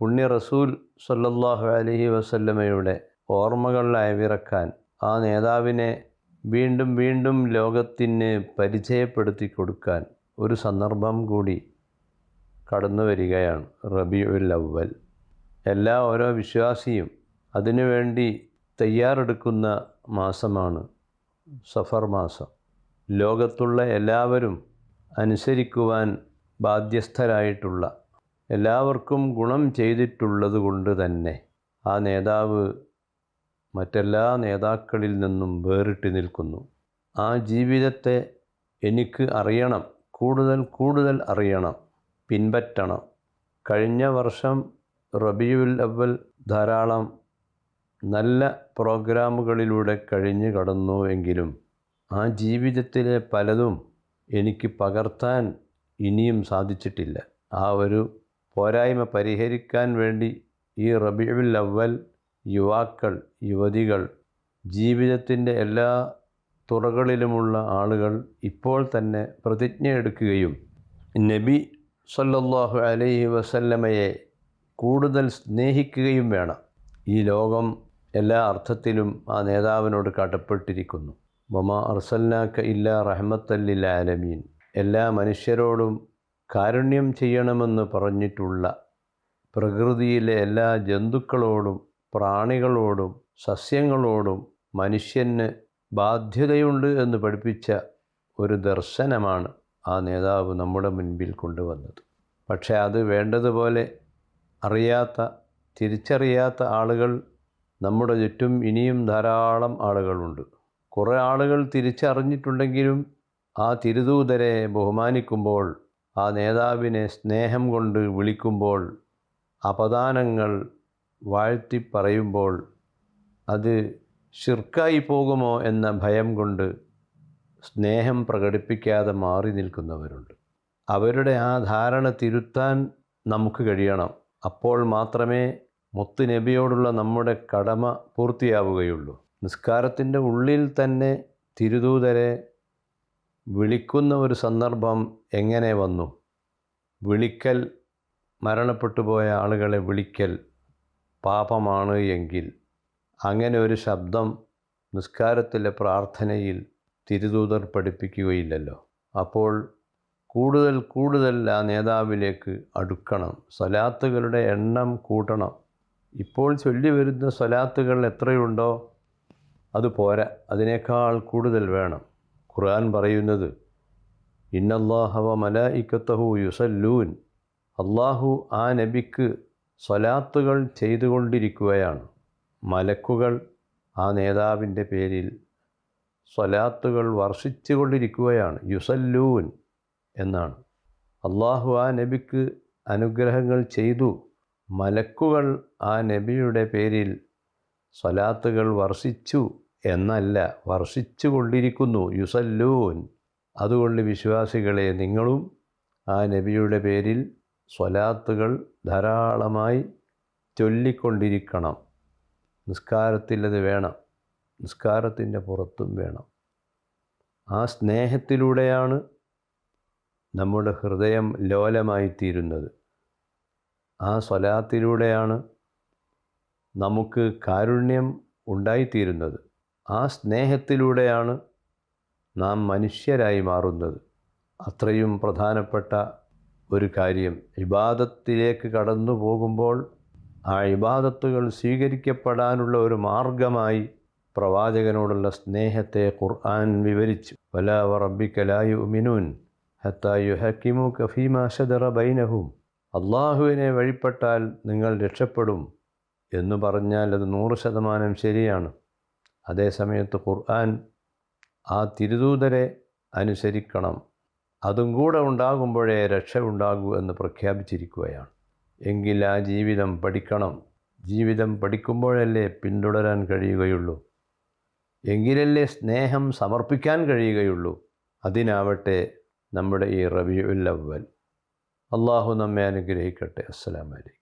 പുണ്യ റസൂൽ സല്ലല്ലാഹു അലഹി വസല്ലമയുടെ ഓർമ്മകൾ അയവിറക്കാൻ ആ നേതാവിനെ വീണ്ടും വീണ്ടും ലോകത്തിന് പരിചയപ്പെടുത്തി കൊടുക്കാൻ ഒരു സന്ദർഭം കൂടി കടന്നു വരികയാണ് റബിയുൽ അവൽ എല്ലാ ഓരോ വിശ്വാസിയും അതിനുവേണ്ടി തയ്യാറെടുക്കുന്ന മാസമാണ് സഫർ മാസം. ലോകത്തുള്ള എല്ലാവരും അനുസരിക്കുവാൻ ബാധ്യസ്ഥരായിട്ടുള്ള എല്ലാവർക്കും ഗുണം ചെയ്തിട്ടുള്ളത് കൊണ്ട് തന്നെ ആ നേതാവ് മറ്റെല്ലാ നേതാക്കളിൽ നിന്നും വേറിട്ട് നിൽക്കുന്നു. ആ ജീവിതത്തെ എനിക്ക് അറിയണം കൂടുതൽ കൂടുതൽ അറിയണം പിൻപറ്റണം. കഴിഞ്ഞ വർഷം റബിയുൽ അവൽ ധാരാളം നല്ല പ്രോഗ്രാമുകളിലൂടെ കഴിഞ്ഞു കടന്നു എങ്കിലും ആ ജീവിതത്തിലെ പലതും എനിക്ക് പകർത്താൻ ഇനിയും സാധിച്ചിട്ടില്ല. ആ ഒരു പോരായ്മ പരിഹരിക്കാൻ വേണ്ടി ഈ റബിയുൽ അവൽ യുവാക്കൾ യുവതികൾ ജീവിതത്തിന്റെ എല്ലാ തുറകളിലുമുള്ള ആളുകൾ ഇപ്പോൾ തന്നെ പ്രതിജ്ഞ എടുക്കുകയും നബി സല്ലല്ലാഹു അലൈഹി വസല്ലമയെ കൂടുതൽ സ്നേഹിക്കുകയും വേണം. ഈ ലോകം എല്ലാ അർത്ഥത്തിലും ആ നേതാവിനോട് കടപ്പെട്ടിരിക്കുന്നു. വമാ അർസൽനാക്ക ഇല്ല റഹ്മത്തല്ലിൽ ആലമീൻ. എല്ലാ മനുഷ്യരോടും കാരുണ്യം ചെയ്യണമെന്ന് പറഞ്ഞിട്ടുള്ള പ്രകൃതിയിലെ എല്ലാ ജന്തുക്കളോടും പ്രാണികളോടും സസ്യങ്ങളോടും മനുഷ്യന് ബാധ്യതയുണ്ട് എന്ന് പഠിപ്പിച്ച ഒരു ദർശനമാണ് ആ നേതാവ് നമ്മുടെ മുൻപിൽ കൊണ്ടുവന്നത്. പക്ഷേ അത് വേണ്ടതുപോലെ അറിയാത്ത തിരിച്ചറിയാത്ത ആളുകൾ നമ്മുടെ ചുറ്റും ഇനിയും ധാരാളം ആളുകളുണ്ട്. കുറേ ആളുകൾ തിരിച്ചറിഞ്ഞിട്ടുണ്ടെങ്കിലും ആ തിരുദൂതരെ ബഹുമാനിക്കുമ്പോൾ ആ നേതാവിനെ സ്നേഹം കൊണ്ട് വിളിക്കുമ്പോൾ അപദാനങ്ങൾ വാഴ്ത്തി പറയുമ്പോൾ അത് ഷിർക്കായി പോകുമോ എന്ന ഭയം കൊണ്ട് സ്നേഹം പ്രകടിപ്പിക്കാതെ മാറി നിൽക്കുന്നവരുണ്ട്. അവരുടെ ആ ധാരണ തിരുത്താൻ നമുക്ക് കഴിയണം. അപ്പോൾ മാത്രമേ മുത്ത് നബിയോടുള്ള നമ്മുടെ കടമ പൂർത്തിയാവുകയുള്ളൂ. നിസ്കാരത്തിന്റെ ഉള്ളിൽ തന്നെ തിരുദൂതരെ വിളിക്കുന്ന ഒരു സന്ദർഭം എങ്ങനെ വന്നു? വിളിക്കൽ മരണപ്പെട്ടു പോയ ആളുകളെ വിളിക്കൽ പാപമാണ് എങ്കിൽ അങ്ങനെ ഒരു ശബ്ദം നിസ്കാരത്തിലെ പ്രാർത്ഥനയിൽ തിരുദൂതർ പഠിപ്പിക്കുകയില്ലല്ലോ. അപ്പോൾ കൂടുതൽ കൂടുതൽ ആ നേതാവിലേക്ക് അടുക്കണം. സ്വലാത്തുകളുടെ എണ്ണം കൂട്ടണം. ഇപ്പോൾ ചൊല്ലി വരുന്ന സ്വലാത്തുകൾ എത്രയുണ്ടോ? അത് പോരാ. അതിനേക്കാൾ കൂടുതൽ വേണം. ഖുർആൻ പറയുന്നത് ഇന്നല്ലാഹവ മലായിക്കത്തഹു യുസല്ലൂൻ. അള്ളാഹു ആ നബിക്ക് സ്വലാത്തുകൾ ചെയ്തുകൊണ്ടിരിക്കുകയാണ്. മലക്കുകൾ ആ നേതാവിന്റെ പേരിൽ സ്വലാത്തുകൾ വർഷിച്ചുകൊണ്ടിരിക്കുകയാണ്. യുസല്ലൂൻ എന്നാണ്. അള്ളാഹു ആ നബിക്ക് അനുഗ്രഹങ്ങൾ ചെയ്തു. മലക്കുകൾ ആ നബിയുടെ പേരിൽ സ്വലാത്തുകൾ വർഷിച്ചു. എന്നല്ല വർഷിച്ചു കൊണ്ടിരിക്കുന്നു യുസല്ലൂൻ. അതുകൊണ്ട് വിശ്വാസികളെ നിങ്ങളും ആ നബിയുടെ പേരിൽ സ്വലാത്തുകൾ ധാരാളമായി ചൊല്ലിക്കൊണ്ടിരിക്കണം. നിസ്കാരത്തിലത് വേണം. നിസ്കാരത്തിന്റെ പുറത്തും വേണം. ആ സ്നേഹത്തിലൂടെയാണ് നമ്മുടെ ഹൃദയം ലോലമായിത്തീരുന്നത്. ആ സ്വലാത്തിലൂടെയാണ് നമുക്ക് കാരുണ്യം ഉണ്ടായിത്തീരുന്നത്. ആ സ്നേഹത്തിലൂടെയാണ് നാം മനുഷ്യരായി മാറുന്നത്. അത്രയും പ്രധാനപ്പെട്ട ഒരു കാര്യം ഇബാദത്തിലേക്ക് കടന്നു പോകുമ്പോൾ ആ ഇബാദത്തുകൾ സ്വീകരിക്കപ്പെടാനുള്ള ഒരു മാർഗമായി പ്രവാചകനോടുള്ള സ്നേഹത്തെ ഖുർആൻ വിവരിച്ചു. വല വറബിക്കലായു മിനുൻ ഹത്തായു ഹക്കിമു കഫീമ ഷദറ ബൈനഹും. അള്ളാഹുവിനെ വഴിപ്പെട്ടാൽ നിങ്ങൾ രക്ഷപ്പെടും എന്ന് പറഞ്ഞാൽ അത് നൂറ് ശതമാനം ശരിയാണ്. അതേസമയത്ത് ഖുർആൻ ആ തിരുദൂതരെ അനുസരിക്കണം. അതും കൂടെ ഉണ്ടാകുമ്പോഴേ രക്ഷ ഉണ്ടാകൂ എന്ന് പ്രഖ്യാപിച്ചിരിക്കുകയാണ്. എങ്കിൽ ആ ജീവിതം പഠിക്കണം. ജീവിതം പഠിക്കുമ്പോഴല്ലേ പിന്തുടരാൻ കഴിയുകയുള്ളൂ. എങ്കിലല്ലേ സ്നേഹം സമർപ്പിക്കാൻ കഴിയുകയുള്ളൂ. അതിനാവട്ടെ നമ്മുടെ ഈ റബിയുൽ അവൽ അള്ളാഹു നമ്മെ അനുഗ്രഹിക്കട്ടെ. അസ്സലാമലൈക്കും